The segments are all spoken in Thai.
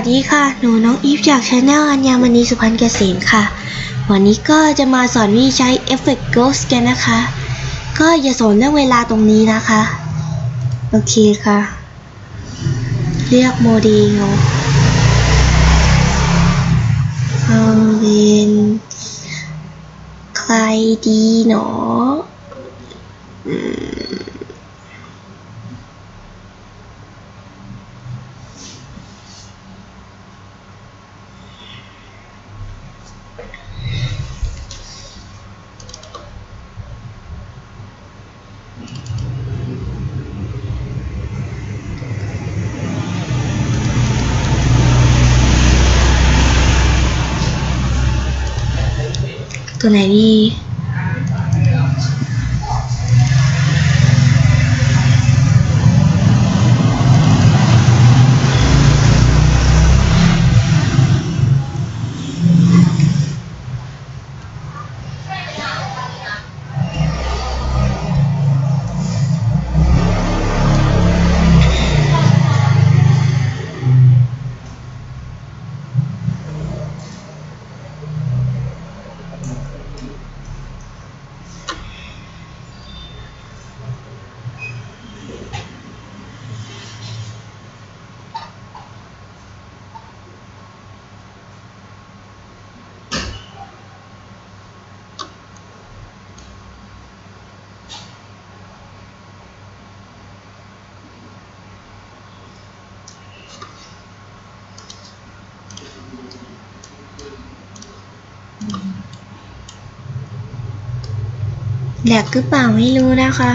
สวัสดีค่ะ หนูน้องอีฟจากชาแนลอัญญามณีสุพรรณเกษมค่ะ วันนี้ก็จะมาสอนวิธีใช้ Effect Ghost กันนะคะ ก็อย่าสนเรื่องเวลาตรงนี้นะคะ โอเคค่ะ เรียกโมเดลเอาเป็นใครดีหนออื ตัว แหลกหรือเปล่าไม่รู้นะคะ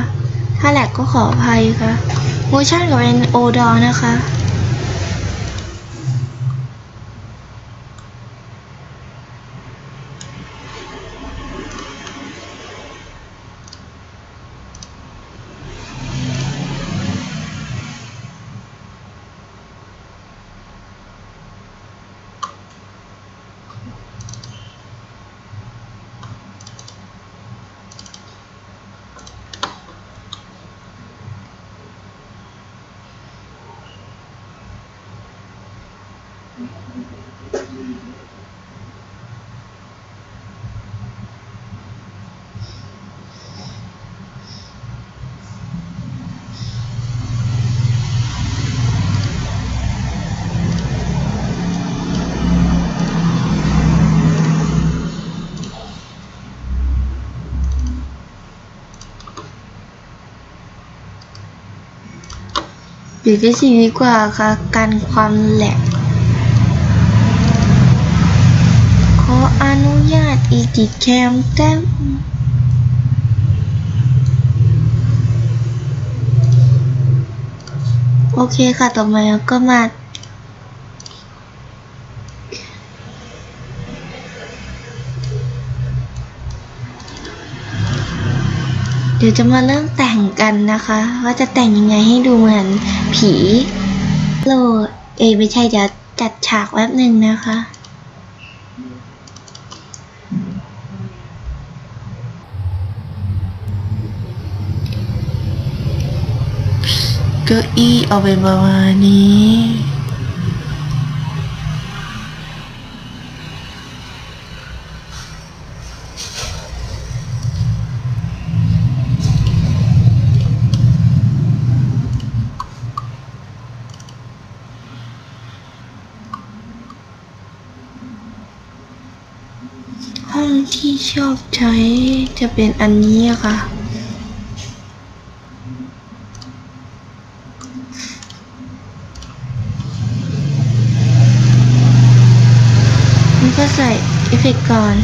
ถ้าแหลกก็ขออภัยค่ะโมชั่นกับเป็นโอดอนะคะ หรือจะสิ่งดีกว่าค่ะ กันความแหลก ข ออนุญาตอีดิทแคมแต้มโอเคค่ะ ต่อมาก็มา เดี๋ยวจะมาเริ่มแต่งกันนะคะ ว่าจะแต่งยังไงให้ดูเหมือนผีโลเอไม่ใช่เดี๋ยวจัดฉากแป๊บหนึ่งนะคะ เก้าอี้เอาเป็นประมาณนี้ ห้องที่ชอบใช้จะเป็นอันนี้อะค่ะ นก็ใส่เอฟเฟกต์ก่อน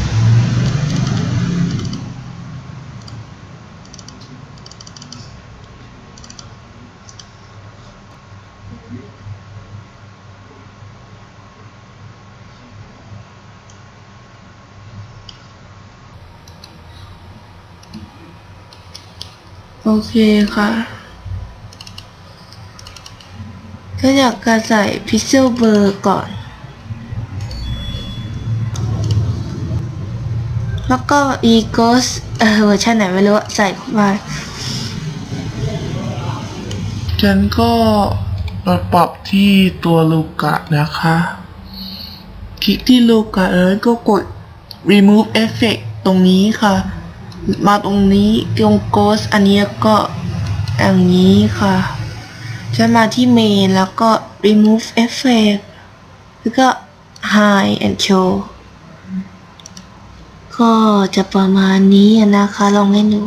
โอเคค่ะ ก็อยากจะใส่พิกเซลเบอร์ก่อน แล้วก็ e g o s เออเวอร์ชันไหนไม่รู้อะใส่เข้าไปฉันก็มาปรับที่ตัวลูกะนะคะ คลิกที่ลูกะแล้วก็กด remove effect ตรงนี้ค่ะ มาตรงนี้ตรง ghost อันนี้ก็อย่างนี้ค่ะ จะมาที่เมนแล้วก็ remove effect แล้วก็ hide and show ก็จะประมาณนี้นะคะ ลองเล่นดู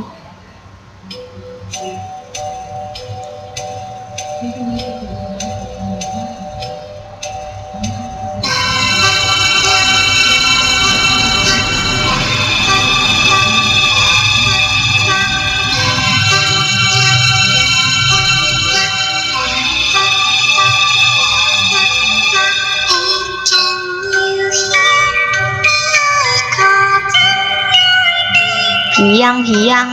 ผียัง ผียัง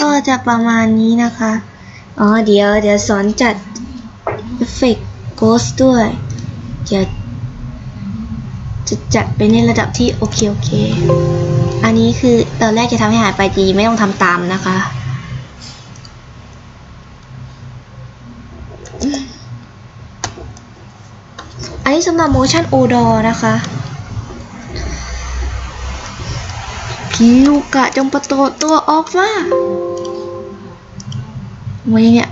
ก็จะประมาณนี้นะคะ อ๋อ เดี๋ยว เดี๋ยวสอนจัด เฟกโกสด้วยเดี๋ยวจะจัดไปในระดับที่โอเคโอเค อันนี้คือตอนแรกจะทำให้หายไปจริงไม่ต้องทำตามนะคะ อันนี้สำหรับ motion odor นะคะพิวกะจงประโตตัวออกมาไว้เนี่ย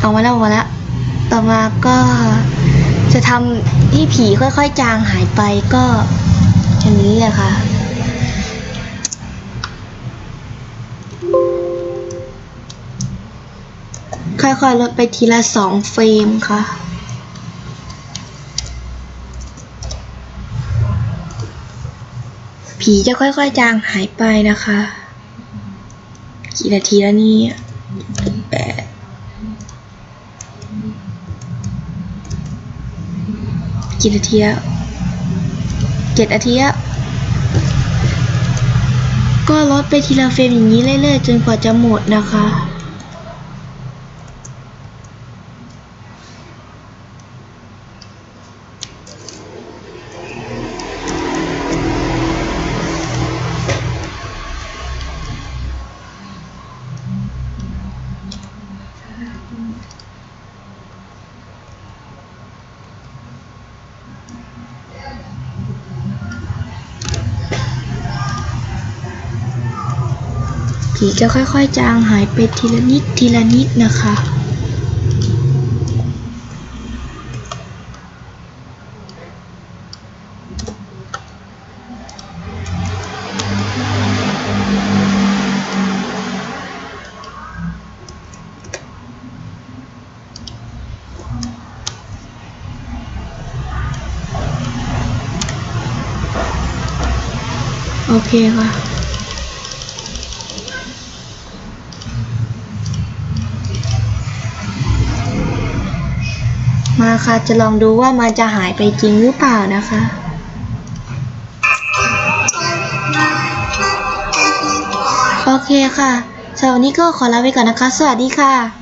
เอามาแล้วเอามาแล้ว ต่อมาก็จะทำที่ผีค่อยๆ จางหายไปก็อย่างนี้เลยค่ะค่อยๆ ลดไปทีละสองเฟรมค่ะ ผีจะค่อยๆ จางหายไปนะคะ กี่นาทีแล้วนี่แปด กี่นาทีแล้วเจ็ดนาทีแล้วก็ลดไปทีละเฟรมอย่างนี้เรื่อยๆจนกว่าจะหมดนะคะ ผีจะค่อยๆ จางหายไปทีละนิดทีละนิดนะคะ โอเคค่ะ มาค่ะ จะลองดูว่ามันจะหายไปจริงหรือเปล่านะคะ โอเคค่ะสำหรับวันนี้ก็ขอลาไปก่อนนะคะ สวัสดีค่ะ